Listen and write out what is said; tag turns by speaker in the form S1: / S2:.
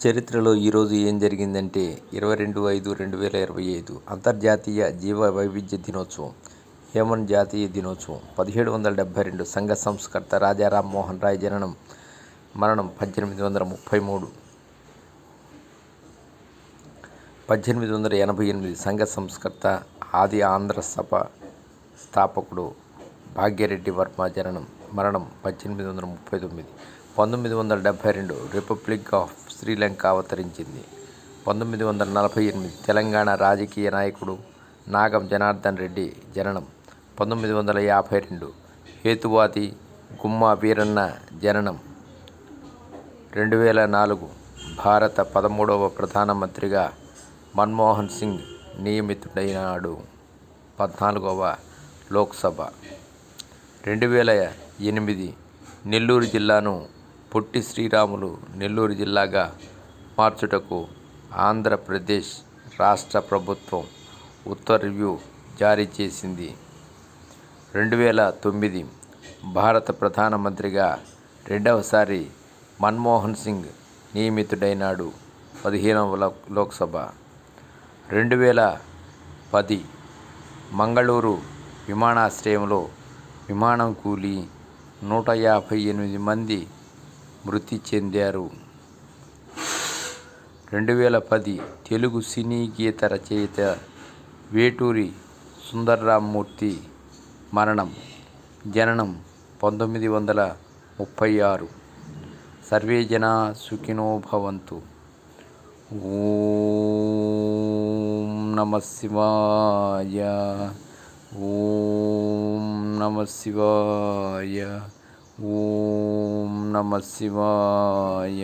S1: చరిత్రలో ఈరోజు ఏం జరిగిందంటే ఇరవై రెండు ఐదు రెండు వేల ఇరవై ఐదు అంతర్జాతీయ జీవ వైవిధ్య దినోత్సవం హ్యూమన్ జాతీయ దినోత్సవం పదిహేడు వందల డెబ్బై రెండు సంఘ సంస్కర్త రాజా రామ్మోహన్ రాయ్ జననం మరణం పద్దెనిమిది వందల ముప్పై మూడు. పద్దెనిమిది వందల ఎనభై ఎనిమిది సంఘ సంస్కర్త ఆది ఆంధ్ర సభ స్థాపకుడు భాగ్యరెడ్డి వర్మ జననం మరణం పద్దెనిమిది వందల ముప్పై తొమ్మిది. పంతొమ్మిది వందల డెబ్బై రెండు రిపబ్లిక్ ఆఫ్ శ్రీలంక అవతరించింది. పంతొమ్మిది వందల నలభై ఎనిమిది తెలంగాణ రాజకీయ నాయకుడు నాగం జనార్దన్ రెడ్డి జననం. పంతొమ్మిది వందల యాభై రెండు హేతువాది గుమ్మా వీరన్న జననం. రెండు వేల నాలుగు భారత పదమూడవ ప్రధానమంత్రిగా మన్మోహన్ సింగ్ నియమితుడైనాడు. పద్నాలుగవ లోక్సభ. రెండు వేల ఎనిమిది నెల్లూరు జిల్లాను పొట్టి శ్రీరాములు నెల్లూరు జిల్లాగా మార్చుటకు ఆంధ్రప్రదేశ్ రాష్ట్ర ప్రభుత్వం ఉత్తర్వ్యూ జారీ చేసింది. రెండు వేల తొమ్మిది భారత ప్రధానమంత్రిగా రెండవసారి మన్మోహన్ సింగ్ నియమితుడైనాడు పదిహేనవ లోక్సభ. రెండు వేల పది మంగళూరు విమానాశ్రయంలో విమానం కూలి నూట యాభై ఎనిమిది మంది మృతి చెందారు. రెండు వేల పది తెలుగు సినీ గీత రచయిత వేటూరి సుందర్రామ్మూర్తి మరణం జననం పంతొమ్మిది వందల ముప్పై ఆరు. సర్వే జనా సుఖినో భవంతు. ఓం నమ శివాయ. ఓం నమ శివాయ. ఓం నమ శివాయ